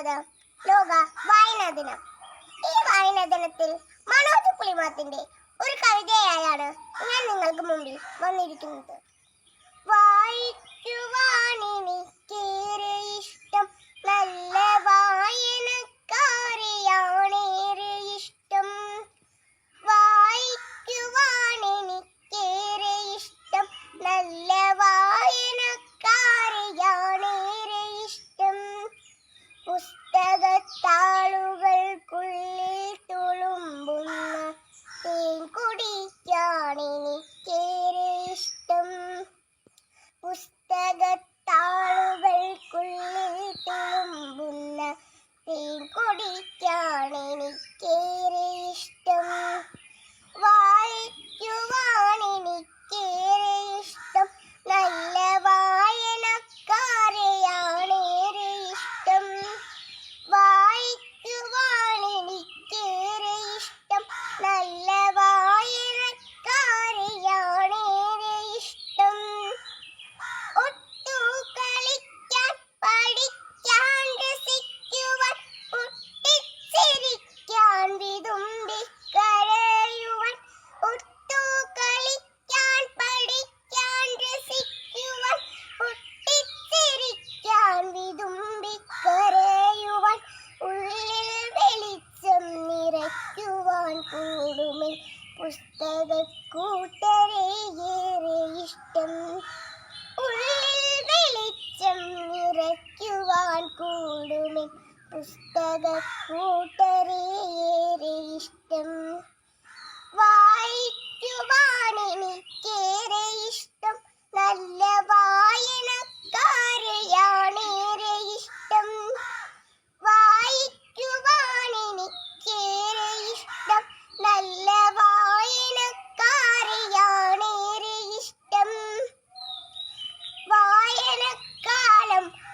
ഒമ്പത്. ലോക വായനാ ദിനം. ഈ വായനാ ദിനത്തിൽ മനോജ് പുളിമാത്തിന്റെ ഒരു കവിതയായാണ് ഞാൻ നിങ്ങൾക്ക് മുമ്പിൽ വന്നിരിക്കുന്നത്. വായിക്കുവാനെനിക്കേറെ ഇഷ്ടം നല്ല വായനക്കാരെയാണേറെ പുസ്തക ഇഷ്ടം. ഉള്ളിൽ വെളിച്ചം നിറയ്ക്കുവാൻ കൂടുമേ. പുസ്തക ഇഷ്ടം. വായിക്കുവാൻ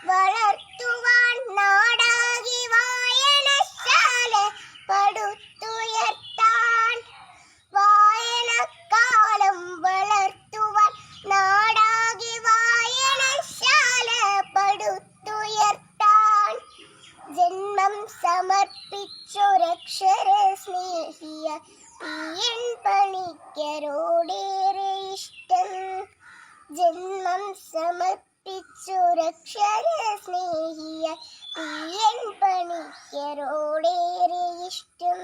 വളർത്തുവാൻ നാടാകി വായനശാല പടുത്തുയർത്താൻ. വായനക്കാലം വളർത്തുവാൻ നാടാകി വായനശാല പടുത്തുയർത്താൻ. ജന്മം സമർപ്പിച്ചൊരക്ഷര സ്നേഹിയ പിയൻ പണിക്കരോടേറെ ഇഷ്ടം. ജന്മം സമർപ്പിച്ചൊരക്ഷര സ്നേഹിയ പിയൻ പണിക്കരോടേറെ ഇഷ്ടം.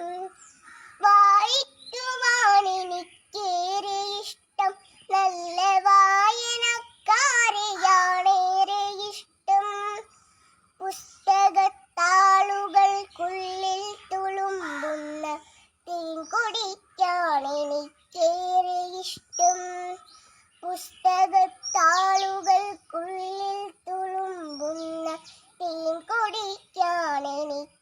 കൂടിക്കാനെനിക്ക്